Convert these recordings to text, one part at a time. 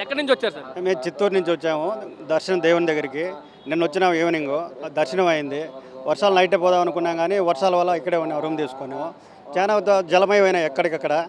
ఎక్కడి నుంచి వచ్చారు సార్? మేము చిత్తూరు నుంచి వచ్చాము దర్శనం దేవుని దగ్గరికి. నిన్న వచ్చినాం ఈవినింగ్ దర్శనం అయింది. వర్షాలు నైటే పోదాం అనుకున్నాం కానీ వర్షాల వల్ల ఇక్కడే ఉన్నాం రూమ్ తీసుకున్నాము. చాలా ద- జలమయమైన ఎక్కడికక్కడ.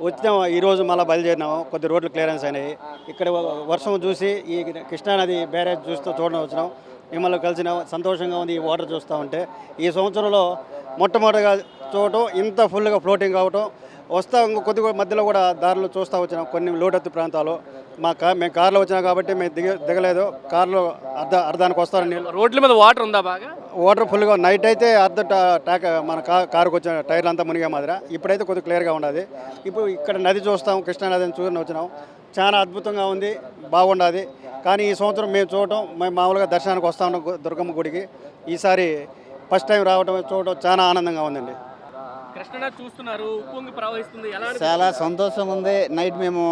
వచ్చినాము ఈరోజు మళ్ళీ బయలుదేరినాము. కొద్ది రోడ్లు క్లియరెన్స్ అయినాయి. ఇక్కడ వర్షం చూసి ఈ కృష్ణానది బ్యారేజ్ చూస్తూ చూడడం వచ్చినాం. మిమ్మల్ని కలిసిన. సంతోషంగా ఉంది ఈ వాటర్ చూస్తూ ఉంటే. ఈ సంవత్సరంలో మొట్టమొదటిగా చూడటం ఇంత ఫుల్గా ఫ్లోటింగ్ కావటం. వస్తా కొద్దిగా మధ్యలో కూడా దారిలో చూస్తూ వచ్చినాం. కొన్ని లోటత్తు ప్రాంతాలు. మా కార్ మేము కార్లో వచ్చినాం కాబట్టి మేము దిగ దిగలేదు. కార్లో అర్ధ అర్ధానికి వస్తారని నీళ్ళు. రోడ్ల మీద వాటర్ ఉందా బాగా? వాటర్ ఫుల్గా నైట్ అయితే అర్ధ టా- టాక్ మన కా కారుకు వచ్చిన టైర్లు అంతా మునిగే మాదిర. ఇప్పుడైతే కొద్దిగా క్లియర్గా ఉన్నది ఇప్పుడు ఇక్కడ నది చూస్తాం కృష్ణా నదిని చూసి వచ్చినాం. చాలా అద్భుతంగా ఉంది బాగుండదు. కానీ ఈ సంవత్సరం మేము చూడటం మేము మామూలుగా దర్శనానికి వస్తా ఉన్నాం దుర్గమ్మ గుడికి. ఈసారి ఫస్ట్ టైం రావడం చూడటం చాలా ఆనందంగా ఉందండి. కృష్ణానది చూస్తున్నారు ఉప్పొంగి ప్రవహిస్తుంది ఎలా అనిపిస్తుంది? చాలా సంతోషంగా ఉంది. నైట్ మేము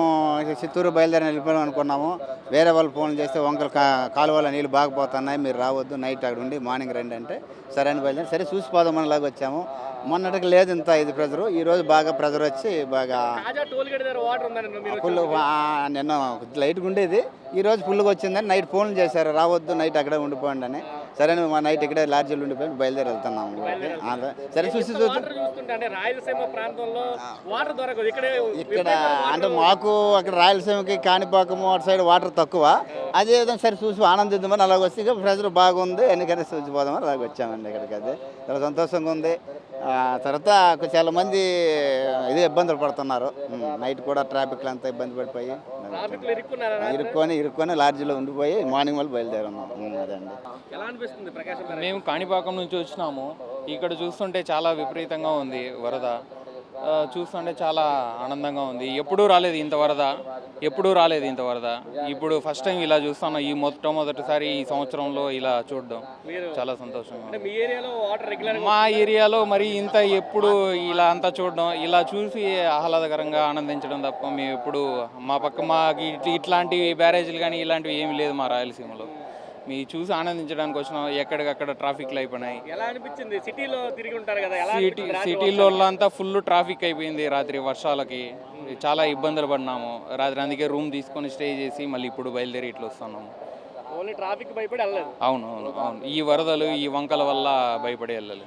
చిత్తూరు బయలుదేరి వెళ్ళిపోయాం అనుకున్నాము. వేరే వాళ్ళు ఫోన్ చేస్తే వంకలు కాలువల నీళ్ళు బాగా పోతున్నాయి మీరు రావద్దు నైట్ అక్కడ ఉండి మార్నింగ్ రండి అంటే సరే అని బయలుదేరి సరే చూసిపోదాం లాగా వచ్చాము. మొన్నటికి లేదు ఇంత ఇది ప్రెజరు. ఈ రోజు బాగా ప్రెజర్ వచ్చి బాగా ఫుల్ నిన్న లైట్గా ఉండేది. ఈ రోజు ఫుల్గా వచ్చిందని నైట్ ఫోన్ చేశారు. రావద్దు నైట్ అక్కడే ఉండిపోండి అని. సరే మా నైట్ ఇక్కడే లాడ్జీలో ఉండిపోయి బయలుదేరి వెళ్తున్నాము. సరే చూసి రాయలసీమ ప్రాంతంలో వాటర్ దొరకదు. ఇక్కడే ఇక్కడ అంటే మాకు అక్కడ రాయలసీమకి కాణిపాకము అటు సైడ్ వాటర్ తక్కువ. అదే విధంగా సరే చూసి ఆనందిద్దామని అలాగ వస్తే ఇక ప్రెజర్ బాగుంది. ఎందుకని చూసిపోదామని అలాగ వచ్చామండి ఇక్కడికి అది చాలా సంతోషంగా ఉంది. తర్వాత చాలా మంది ఇదే ఇబ్బందులు పడుతున్నారు. నైట్ కూడా ట్రాఫిక్లు అంతా ఇబ్బంది పడిపోయి. ఇరుక్కొని ఇరుక్కొని లాడ్జిలో ఉండిపోయి మార్నింగ్ ప్రకాశం గారు? మేము కాణిపాకం నుంచి వచ్చినాము. ఇక్కడ చూస్తుంటే చాలా విపరీతంగా ఉంది వరద. చూస్తుంటే చాలా ఆనందంగా ఉంది. ఎప్పుడూ రాలేదు ఇంత వరద. ఎప్పుడూ రాలేదు ఇంత వరద. ఇప్పుడు ఫస్ట్ టైం ఇలా చూస్తున్నాం. ఈ మొట్టమొదటిసారి ఈ సంవత్సరంలో ఇలా చూడడం. చాలా సంతోషంగా మీ ఏరియాలో మరి ఇంత ఎప్పుడు ఇలా అంతా చూడడం. ఇలా చూసి ఆహ్లాదకరంగా ఆనందించడం తప్ప మేము ఎప్పుడు మా పక్క మాకు ఇట్- ఇట్లాంటి బ్యారేజీలు కానీ ఇలాంటివి ఏమీ లేదు మా రాయలసీమలో. మీ చూసి ఆనందించడానికి వచ్చినాం. ఎక్కడికక్కడ ట్రాఫిక్లు అయిపోయినాయి. ఎలా అనిపించింది? సిటీలో తిరిగి ఉంటారు కదా ఎలా సిటీ సిటీలో అంతా ఫుల్ ట్రాఫిక్ అయిపోయింది రాత్రి వర్షాలకి. చాలా ఇబ్బందులు పడినాము. రాత్రి అందుకే రూమ్ తీసుకొని స్టే చేసి మళ్ళీ ఇప్పుడు బయలుదేరి ఇట్లా వస్తున్నాము ఓన్లీ ట్రాఫిక్ భయపడి వెళ్ళలేదు. అవును అవును అవును. ఈ వరదలు ఈ వంకల వల్ల భయపడి వెళ్ళలేదు.